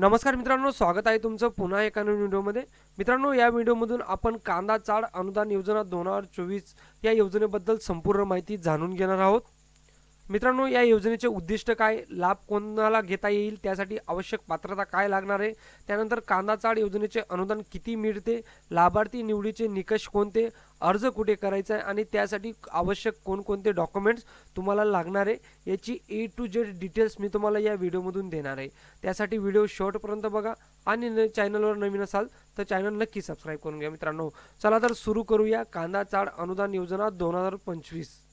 नमस्कार मित्रांनो स्वागत आहे तुमचं पुन्हा एका नवीन व्हिडिओमध्ये. मित्रांनो या व्हिडिओमधून आपण कांदा चाळ अनुदान योजना दोन हजार चोवीस या योजनेबद्दल संपूर्ण माहिती जाणून घेणार आहोत. मित्रांनो या योजनेचे उद्दिष्ट काय? लाभ कोणाला घेता येईल? त्यासाठी आवश्यक पात्रता काय लागणार आहे? त्यानंतर कांदा चाळ योजनेचे अनुदान किती मिळते? लाभार्थी निवडीचे निकष कोणते? अर्ज कुठे करायचा आहे? आणि त्यासाठी आवश्यक कोणकोणते डॉक्युमेंट्स तुम्हाला लागणार आहे? याची ए टू जेड डिटेल्स मी तुम्हाला या व्हिडिओमधून देणार आहे. त्यासाठी व्हिडिओ शॉर्टपर्यंत बघा. आणि न चॅनलवर नवीन असाल तर चॅनल नक्की सबस्क्राईब करून घ्या मित्रांनो. चला तर सुरू करूया. कांदा चाळ अनुदान योजना दोन हजार पंचवीस.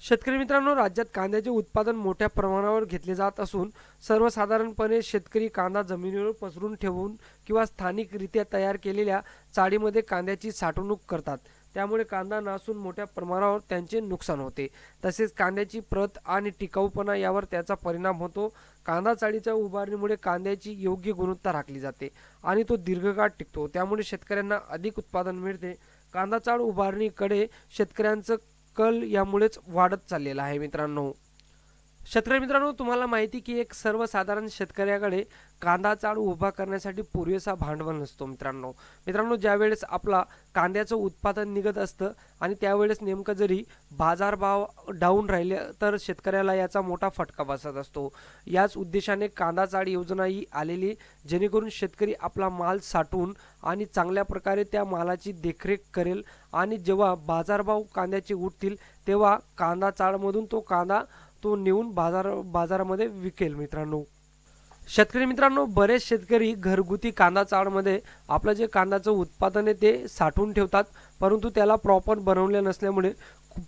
शेतकरी मित्रांनो राज्यात कांद्याचे उत्पादन मोठ्या प्रमाणावर घेतले जात असून सर्वसाधारणपणे शेतकरी कांदा जमिनीवर पसरून ठेवून किंवा स्थानिकरित्या तयार केलेल्या चाळीमध्ये कांद्याची साठवणूक करतात. त्यामुळे कांदा नासून मोठ्या प्रमाणावर त्यांचे नुकसान होते. तसेच कांद्याची प्रत आणि टिकाऊपणा यावर त्याचा परिणाम होतो. कांदा चाळीच्या उभारणीमुळे कांद्याची योग्य गुणवत्ता राखली जाते आणि तो दीर्घकाळ टिकतो. त्यामुळे शेतकऱ्यांना अधिक उत्पादन मिळते. कांदा चाळ उभारणीकडे शेतकऱ्यांचं कल यामुळेच वाढत चाललेला आहे मित्रांनो. शेतकरी मित्रांनो तुम्हाला माहिती की एक सर्वसाधारण शेतकऱ्याकडे कांदा चाळ उभा करण्यासाठी पुरेसा भांडवल नसतो मित्रांनो. मित्रांनो ज्यावेळेस आपला कांद्याचं उत्पादन निघत असतं आणि त्यावेळेस नेमकं जरी बाजारभाव डाऊन राहिले तर शेतकऱ्याला याचा मोठा फटका बसत असतो. याच उद्देशाने कांदा चाळ योजना ही आलेली जेणेकरून शेतकरी आपला माल साठवून आणि चांगल्या प्रकारे त्या मालाची देखरेख करेल. आणि जेव्हा बाजारभाव कांद्याचे उठतील तेव्हा कांदा चाळमधून तो कांदा तो नेऊन बाजार बाजारामध्ये विकेल मित्रांनो. शेतकरी मित्रांनो बरेच शेतकरी घरगुती कांदा चाळमध्ये आपलं जे कांद्याचं उत्पादन आहे ते साठवून ठेवतात परंतु त्याला प्रॉपर बनवले नसल्यामुळे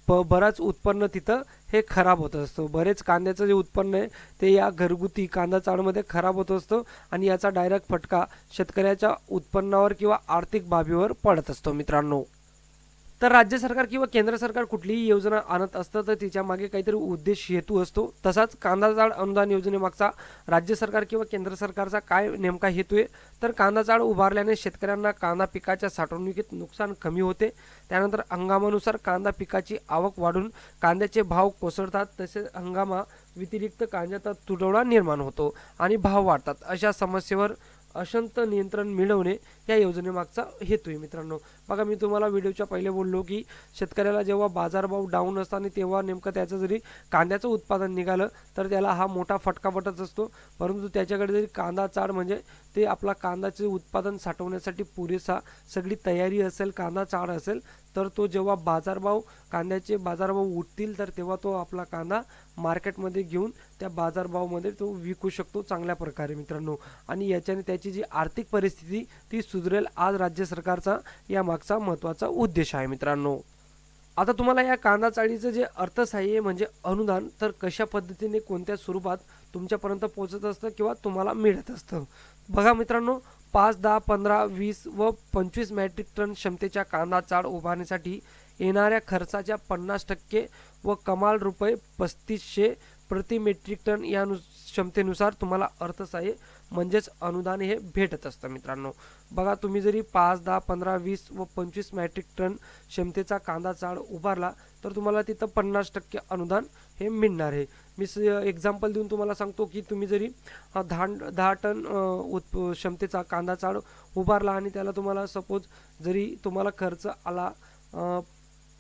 ब बराच उत्पन्न तिथं हे खराब होत असतं. बरेच कांद्याचं जे उत्पन्न आहे ते या घरगुती कांदा चाळमध्ये खराब होत असतं आणि याचा डायरेक्ट फटका शेतकऱ्याच्या उत्पन्नावर किंवा आर्थिक बाबीवर पडत असतो मित्रांनो. तर राज्य सरकार किंवा केंद्र सरकार कुठलीही योजना आणत असतं तर तिच्यामागे काहीतरी उद्देश हेतू असतो. तसाच कांदा जाड अनुदान योजनेमागचा राज्य सरकार किंवा केंद्र सरकारचा काय नेमका हेतू आहे? तर कांदा जाड उभारल्याने शेतकऱ्यांना कांदा पिकाच्या साठवणुकीत नुकसान कमी होते. त्यानंतर हंगामानुसार कांदा पिकाची आवक वाढून कांद्याचे भाव कोसळतात तसेच हंगामा व्यतिरिक्त कांद्याचा तुटवडा निर्माण होतो आणि भाव वाढतात. अशा समस्येवर अशंत नियंत्रण मिळवणे या योजनेमागचा हेतू आहे मित्रांनो. बघा मी तुम्हाला व्हिडिओच्या पहिले बोललो की शेतकऱ्याला जेव्हा बाजारभाव डाऊन असताना तेव्हा नेमकं त्याचं जरी कांद्याचं उत्पादन निघालं तर त्याला हा मोठा फटका पटत असतो. परंतु त्याच्याकडे जरी कांदा चाड म्हणजे ते आपला कांद्याचे उत्पादन साठवण्यासाठी पुरेसा सगळी तयारी असेल कांदा चाळ असेल तर तो जेव्हा बाजारभाव कांद्याचे बाजारभाव उठतील तर तेव्हा तो आपला कांदा मार्केटमध्ये घेऊन त्या बाजारभावामध्ये तो विकू शकतो चांगल्या प्रकारे मित्रांनो. आणि याच्याने त्याची जी आर्थिक परिस्थिती ती सुधरेल आज राज्य सरकारचा या मागचा महत्त्वाचा उद्देश आहे मित्रांनो. आता तुम्हाला या कांदा चाळीचं जे अर्थसहाय्य म्हणजे अनुदान तर कशा पद्धतीने कोणत्या स्वरूपात तुमच्यापर्यंत पोहोचत असतं किंवा तुम्हाला मिळत असतं? बघा मित्रांनो पाच दहा पंधरा वीस व पंचवीस मॅट्रिक टन क्षमतेच्या कांदा चाळ उभारण्यासाठी येणाऱ्या खर्चाच्या पन्नास टक्के व कमाल रुपये पस्तीसशे प्रति मेट्रिक टन या नु क्षमतेनुसार तुम्हाला अर्थसहाय्य म्हणजेच अनुदान हे भेटत असतं मित्रांनो. बघा तुम्ही जरी पाच दहा पंधरा वीस व पंचवीस मॅट्रिक टन क्षमतेचा कांदा चाळ उभारला तर तुम्हाला तिथं पन्नास टक्के अनुदान हे मिळणार आहे. मी एक्झाम्पल देऊन तुम्हाला सांगतो की तुम्ही जरी अ, दहा दहा टन उत् क्षमतेचा कांदा चाळ उभारला आणि त्याला तुम्हाला सपोज जरी तुम्हाला खर्च आला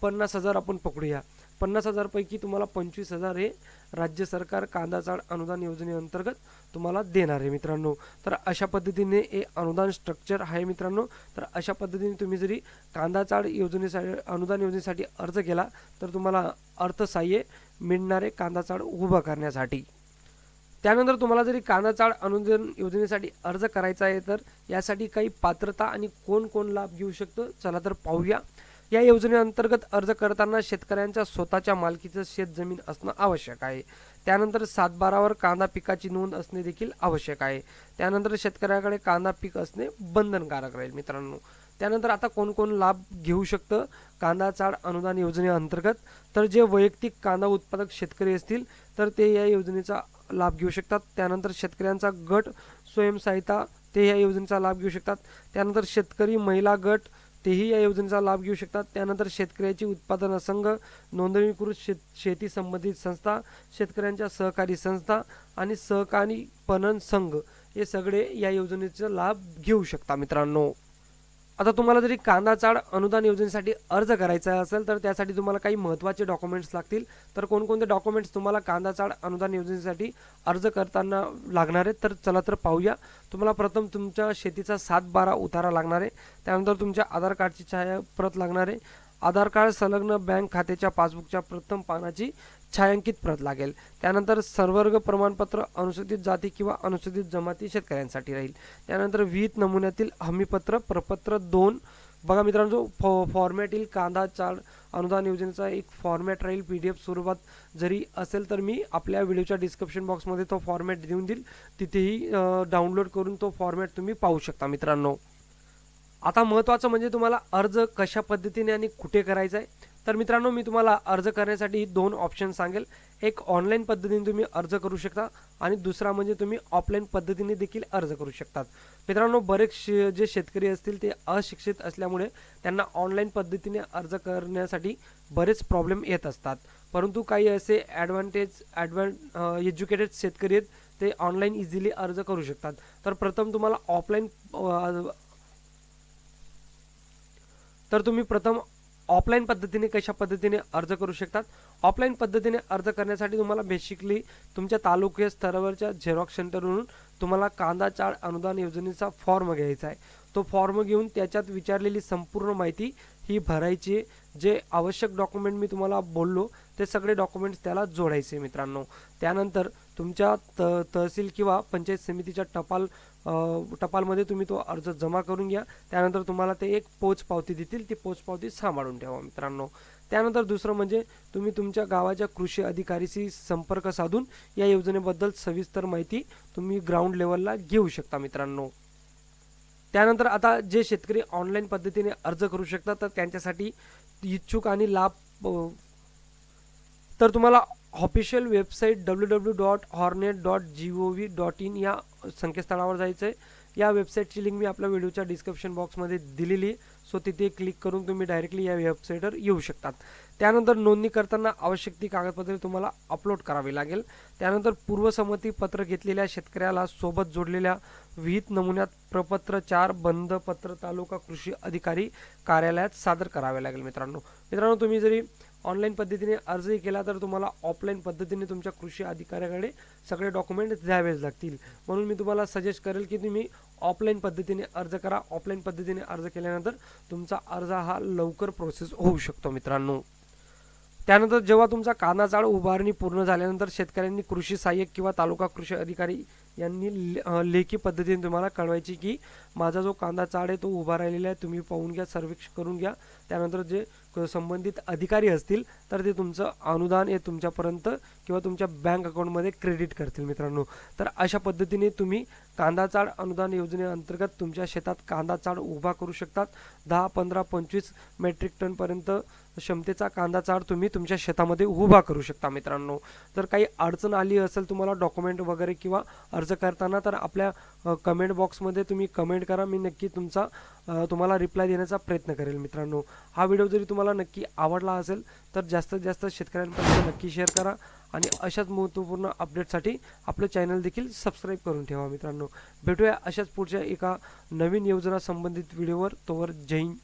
पन्नास हजार आपण पकडूया. पन्नास हजारपैकी तुम्हाला पंचवीस हजार हे राज्य सरकार कांदा चाळ अनुदान योजनेअंतर्गत तुम्हाला देणार आहे मित्रांनो. तर अशा पद्धतीने हे अनुदान स्ट्रक्चर आहे मित्रांनो. तर अशा पद्धतीने तुम्ही जरी कांदा चाळ योजनेसाठी अनुदान योजनेसाठी अर्ज केला तर तुम्हाला अर्थसहाय्य मिळणारे कांदा चाळ उभं करण्यासाठी. त्यानंतर तुम्हाला जरी कांदा चाळ अनुदान योजनेसाठी अर्ज करायचा आहे तर यासाठी काही पात्रता आणि कोण कोण लाभ घेऊ शकतं? चला तर पाहूया. या योजनेअंतर्गत अर्ज करताना शेतकऱ्यांच्या स्वतःच्या मालकीचं शेत जमीन असणं आवश्यक आहे. त्यानंतर सातबारावर कांदा पिकाची नोंद असणे देखील आवश्यक आहे. त्यानंतर शेतकऱ्याकडे कांदा पीक असणे बंधनकारक राहील मित्रांनो. त्यानंतर आता कोण कोण लाभ घेऊ शकतं? कांदा चाळ अनुदान योजनेअंतर्गत. तर जे वैयक्तिक कांदा उत्पादक शेतकरी असतील तर ते या योजनेचा लाभ घेऊ शकतात. त्यानंतर शेतकऱ्यांचा गट स्वयंसहायता ते या योजनेचा लाभ घेऊ शकतात. त्यानंतर शेतकरी महिला गट तेही या योजनेचा लाभ घेऊ शकतात. त्यानंतर शेतकऱ्याची उत्पादन संघ नोंदणीकृत शेत शेती संबंधित संस्था शेतकऱ्यांच्या सहकारी संस्था आणि सहकारी पणन संघ हे सगळे या योजनेचा लाभ घेऊ शकता मित्रांनो. आता तुम्हाला जरी कांदा चाड अनुदान योजनेसाठी अर्ज करायचा असेल तर त्यासाठी तुम्हाला काही महत्त्वाचे डॉक्युमेंट्स लागतील. तर कोणकोणते डॉक्युमेंट्स तुम्हाला कांदा चाड अनुदान योजनेसाठी अर्ज करताना लागणार आहेत तर चला तर पाहूया. तुम्हाला प्रथम तुमच्या शेतीचा सात बारा उतारा लागणार आहे. त्यानंतर तुमच्या आधार कार्डची छाया प्रत लागणार आहे. आधार कार्ड संलग्न बँक खात्याच्या पासबुकच्या प्रथम पानाची छायांकित प्रत लागेल. त्यानंतर सर्वर्ग प्रमाणपत्र अनुसूचित जाती किंवा अनुसूचित जमाती शेतकऱ्यांसाठी राहील. त्यानंतर विहित नमुन्यातील हमीपत्र प्रपत्र दोन. बघा मित्रांनो फॉ फॉर्मॅट येईल कांदा चाळ अनुदान योजनेचा एक फॉर्मॅट राहील पी डी एफ स्वरूपात जरी असेल तर मी आपल्या व्हिडिओच्या डिस्क्रिप्शन बॉक्समध्ये तो फॉर्मॅट देऊन देईल. तिथेही डाउनलोड करून तो फॉर्मॅट तुम्ही पाहू शकता मित्रांनो. आता महत्त्वाचं म्हणजे तुम्हाला अर्ज कशा पद्धतीने आणि कुठे करायचा आहे? तर मित्रांनो मी तुम्हाला अर्ज करण्यासाठी दोन ऑप्शन सांगेल. एक ऑनलाईन पद्धतीने तुम्ही अर्ज करू शकता आणि दुसरा म्हणजे तुम्ही ऑफलाईन पद्धतीने देखील अर्ज करू शकतात. मित्रांनो बरेच शे जे शेतकरी असतील ते अशिक्षित असल्यामुळे त्यांना ऑनलाईन पद्धतीने अर्ज करण्यासाठी बरेच प्रॉब्लेम येत असतात. परंतु काही असे ॲडव्हान्टेज ॲडव्हान एज्युकेटेड शेतकरी आहेत ते ऑनलाईन इझिली अर्ज करू शकतात. तर प्रथम तुम्हाला ऑफलाईन तर तुम्ही प्रथम ऑफलाईन पद्धतीने कशा पद्धतीने अर्ज करू शकतात? ऑफलाईन पद्धतीने अर्ज करण्यासाठी तुम्हाला बेसिकली तुमच्या तालुके स्तरावरच्या झेरॉक्स सेंटरवरून तुम्हाला कांदा चाळ अनुदान योजनेचा फॉर्म घ्यायचा आहे. तो फॉर्म घेऊन त्याच्यात विचारलेली संपूर्ण माहिती ही भरायची आहे. जे आवश्यक डॉक्युमेंट मी तुम्हाला बोललो ते सगळे डॉक्युमेंट्स त्याला जोडायचे मित्रांनो. त्यानंतर तुमच्या त तहसील किंवा पंचायत समितीच्या टपाल टपालमध्ये तुम्ही तो अर्ज जमा करून घ्या. त्यानंतर तुम्हाला ते एक पोच पावती देतील. ती पोच पावती सांभाळून ठेवा मित्रांनो. त्यानंतर दुसरं म्हणजे तुम्ही तुमच्या गावाच्या कृषी अधिकारीशी संपर्क साधून या योजनेबद्दल सविस्तर माहिती तुम्ही ग्राउंड लेवलला घेऊ शकता मित्रांनो. त्यानंतर आता जे शेतकरी ऑनलाईन पद्धतीने अर्ज करू शकतात तर त्यांच्यासाठी इच्छुक आणि लाभ तर तुम्हाला official website W W dot hornet dot G O V dot in या संकेतस्थळावर जायचं आहे या वेबसाईटची लिंक मी आपल्या व्हिडिओच्या डिस्क्रिप्शन बॉक्समध्ये दिलेली आहे. सो तिथे क्लिक करून तुम्ही डायरेक्टली या वेबसाईटवर येऊ शकतात. त्यानंतर नोंदणी करताना आवश्यक ती कागदपत्रे तुम्हाला अपलोड करावी लागेल. त्यानंतर पूर्वसंमती पत्र घेतलेल्या शेतकऱ्याला सोबत जोडलेल्या विहित नमुन्यात प्रपत्र चार बंद पत्र तालुका कृषी अधिकारी कार्यालयात सादर करावे लागेल मित्रांनो. मित्रांनो तुम्ही जरी ऑनलाईन पद्धतीने अर्जही केला तर तुम्हाला ऑफलाईन पद्धतीने तुमच्या कृषी अधिकाऱ्याकडे सगळे डॉक्युमेंट द्यावेच लागतील. म्हणून मी तुम्हाला सजेस्ट करेल की तुम्ही ऑफलाईन पद्धतीने अर्ज करा. ऑफलाईन पद्धतीने अर्ज केल्यानंतर तुमचा अर्ज हा लवकर प्रोसेस होऊ शकतो मित्रांनो. त्यानंतर जेव्हा तुमचा कांदा चाळ उभारणी पूर्ण झाल्यानंतर शेतकऱ्यांनी कृषी सहाय्यक किंवा तालुका कृषी अधिकारी यांनी ले- लेखी पद्धतीने तुम्हाला कळवायची की माझा जो कांदा चाळ आहे तो उभा राहिलेला आहे तुम्ही पाहून घ्या सर्वेक्षण करून घ्या. त्यानंतर जे संबंधित अधिकारी असतील तर ते तुमचं अनुदान हे तुमच्यापर्यंत किंवा तुमच्या बँक अकाउंटमध्ये क्रेडिट करतील मित्रांनो. तर अशा पद्धतीने तुम्ही कांदा चाळ अनुदान योजनेअंतर्गत तुमच्या शेतात कांदा चाळ उभा करू शकतात. दहा पंधरा पंचवीस मेट्रिक टनपर्यंत क्षमतेचा कांदा चाड तुम्ही तुमच्या शेतामध्ये उभा करू शकता मित्रांनो. जर काही अडचण आली असेल तुम्हाला डॉक्युमेंट वगैरे किंवा अर्ज करताना तर आपल्या कमेंट बॉक्समध्ये तुम्ही कमेंट करा. मी नक्की तुमचा तुम्हाला रिप्लाय देण्याचा प्रयत्न करेल मित्रांनो. हा व्हिडिओ जरी तुम्हाला तुम्हाला नक्की आवडला असेल तर जास्तीत जास्त शेतकऱ्यांपर्यंत नक्की शेअर करा आणि अशाच महत्त्वपूर्ण अपडेटसाठी आपलं चॅनल देखील सबस्क्राईब करून ठेवा मित्रांनो. भेटूया अशाच पुढच्या एका नवीन योजना संबंधित व्हिडिओवर तोवर जैन